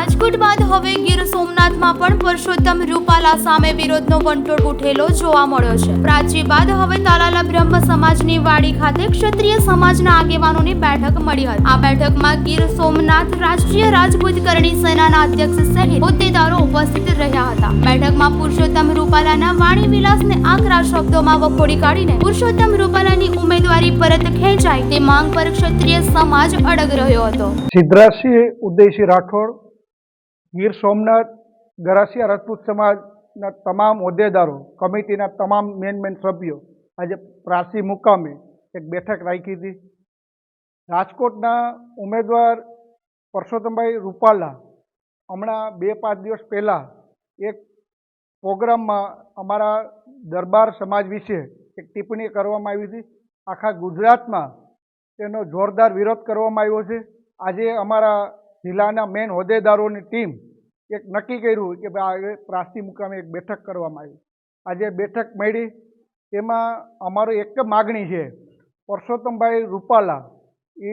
રાજકોટ બાદ હવે ગીર સોમનાથમાં પણ પુરુષોત્તમ રૂપાલા સામે વિરોધનો વંટોળ ઉઠેલો જોવા મળ્યો છે. પ્રાચી બાદ હવે તાલાલા બ્રહ્મ સમાજની વાડી ખાતે ક્ષત્રિય સમાજના આગેવાનોની બેઠક મળી હતી. આ બેઠકમાં ગીર સોમનાથ રાષ્ટ્રીય રાજપૂત કરણી સેનાના અધ્યક્ષ સહિત હોદ્દેદારો ઉપસ્થિત રહ્યા હતા. બેઠકમાં પુરુષોત્તમ રૂપાલાના વાણી વિલાસને આકરા શબ્દોમાં વખોડી કાઢીને પુરુષોત્તમ રૂપાલાની ઉમેદવારી પરત ખેંચાય તે માંગ પર ક્ષત્રિય સમાજ અડગ રહ્યો હતો. સિદ્ધરાજસિંહ ઉદયસિંહ રાઠોડ ગીર સોમનાથ, ગરાસિયા રાજપૂત સમાજના તમામ હોદ્દેદારો, કમિટીના તમામ મેન મેન સભ્યો આજે પ્રાસી મુકામે એક બેઠક રાખી હતી. રાજકોટના ઉમેદવાર પરસોત્તમભાઈ રૂપાલા હમણાં બે પાંચ દિવસ પહેલાં એક પ્રોગ્રામમાં અમારા દરબાર સમાજ વિશે એક ટિપ્પણી કરવામાં આવી હતી. આખા ગુજરાતમાં તેનો જોરદાર વિરોધ કરવામાં આવ્યો છે. આજે અમારા જિલ્લાના મેન હોદ્દેદારોની ટીમ એક નક્કી કર્યું કે ભાઈ પ્રાસી મુકામે એક બેઠક કરવામાં આવી. આજે બેઠક મળી એમાં અમારો એક માગણી છે. પરસોત્તમભાઈ રૂપાલા, એ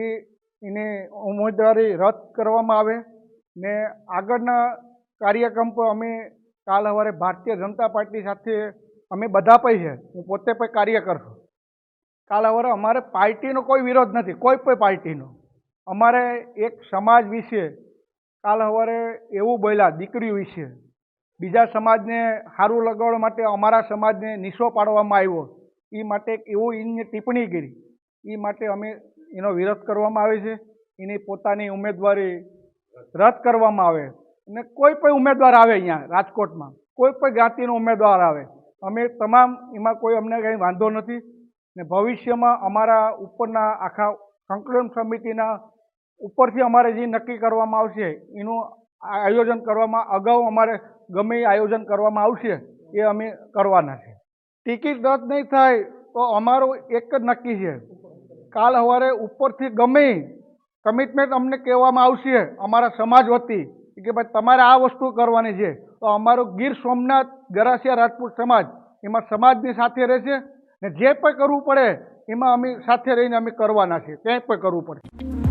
એને ઉમેદવારી રદ કરવામાં આવે ને આગળના કાર્યક્રમ પર અમે કાલ સવારે ભારતીય જનતા પાર્ટી સાથે અમે બધા પૈ છે, હું પોતે પણ કાર્ય કરશું કાલ સવારે અમારે પાર્ટીનો કોઈ વિરોધ નથી, કોઈ પણ પાર્ટીનો. અમારે એક સમાજ વિશે કાલ સવારે એવું બોલ્યા, દીકરી વિશે. બીજા સમાજને સારું લગાવવા માટે અમારા સમાજને નિશો પાડવામાં આવ્યો. એ માટે એવું એની ટિપ્પણી કરી. એ માટે અમે એનો વિરોધ કરવામાં આવે છે. એની પોતાની ઉમેદવારી રદ કરવામાં આવે. અને કોઈ પણ ઉમેદવાર આવે અહીંયા રાજકોટમાં. કોઈ પણ જ્ઞાતિનો ઉમેદવાર આવે. અમે તમામ એમાં કોઈ અમને કંઈ વાંધો નથી. ને ભવિષ્યમાં અમારા ઉપરના આખા સંકલન સમિતિના ઉપરથી અમારે જે નક્કી કરવામાં આવશે, એનું આયોજન કરવામાં, અગાઉ અમારે ગમે આયોજન કરવામાં આવશે, એ અમે કરવાના છે. ટિકિટ રદ નહીં થાય તો અમારું એક જ નક્કી છે. કાલ સવારે ઉપરથી ગમે કમિટમેન્ટ અમને કહેવામાં આવશે, અમારા સમાજ વતી, કે ભાઈ તમારે આ વસ્તુ કરવાની છે. તો અમારો ગીર સોમનાથ ગરાસિયા રાજપૂત સમાજ, એમાં સમાજની સાથે રહેશે ને જે પણ કરવું પડે, એમાં અમે સાથે રહીને અમે કરવાના છીએ ક્યાંય પણ કરવું પડે.